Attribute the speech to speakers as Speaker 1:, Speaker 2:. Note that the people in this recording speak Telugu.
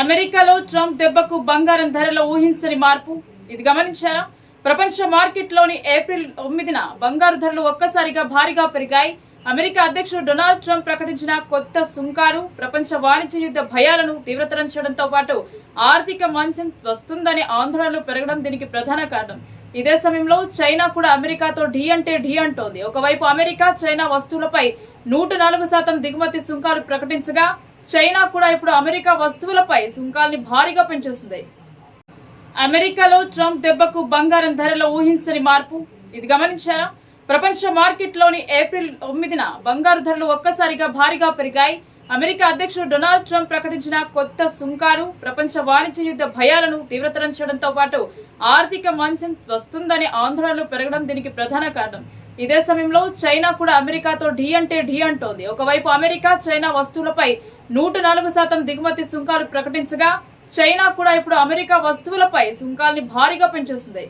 Speaker 1: అమెరికాలో ట్రంప్ దెబ్బకు బంగారం ధరలో ఊహించని మార్పు? ఇది గమనించారా? ప్రపంచ మార్కెట్లోని ఏప్రిల్ తొమ్మిదిన బంగారు ధరలు ఒక్కసారిగా భారీగా పెరిగాయి. అమెరికా అధ్యక్షుడు డొనాల్డ్ ట్రంప్ ప్రకటించిన కొత్త సుంకాలు ప్రపంచ వాణిజ్య యుద్ధ భయాలను తీవ్రతరం చేయడంతో పాటు ఆర్థిక మంచం వస్తుందనే ఆందోళనలు పెరగడం దీనికి ప్రధాన కారణం. ఇదే సమయంలో చైనా కూడా అమెరికాతో ఢీ అంటే ఢీ అంటోంది. ఒకవైపు అమెరికా చైనా వస్తువులపై నూట నాలుగు శాతం దిగుమతి సుంకాలు ప్రకటించగా చైనా కూడా ఇప్పుడు అమెరికా వస్తువులపై సుంకాల్ని భారీగా పెంచేస్తుంది అమెరికాలో ట్రంప్ దెబ్బకు బంగారం ధరలో ఊహించని మార్పు. ఇది గమనించారా? ప్రపంచ మార్కెట్లోని ఏప్రిల్ తొమ్మిదిన బంగారు ధరలు ఒక్కసారిగా భారీగా పెరిగాయి. అమెరికా అధ్యక్షుడు డొనాల్డ్ ట్రంప్ ప్రకటించిన కొత్త సుంకాలు ప్రపంచ వాణిజ్య యుద్ధ భయాలను తీవ్రతరం చేయడంతో పాటు ఆర్థిక మంచం వస్తుందనే ఆందోళనలు పెరగడం దీనికి ప్రధాన కారణం. ఇదే సమయంలో చైనా కూడా అమెరికాతో ఢీ అంటే ఢీ అంటోంది. ఒకవైపు అమెరికా చైనా వస్తువులపై నూట నాలుగు శాతం దిగుమతి సుంకాలు ప్రకటించగా చైనా కూడా ఇప్పుడు అమెరికా వస్తువులపై సుంకాల్ని భారీగా పెంచేస్తుంది.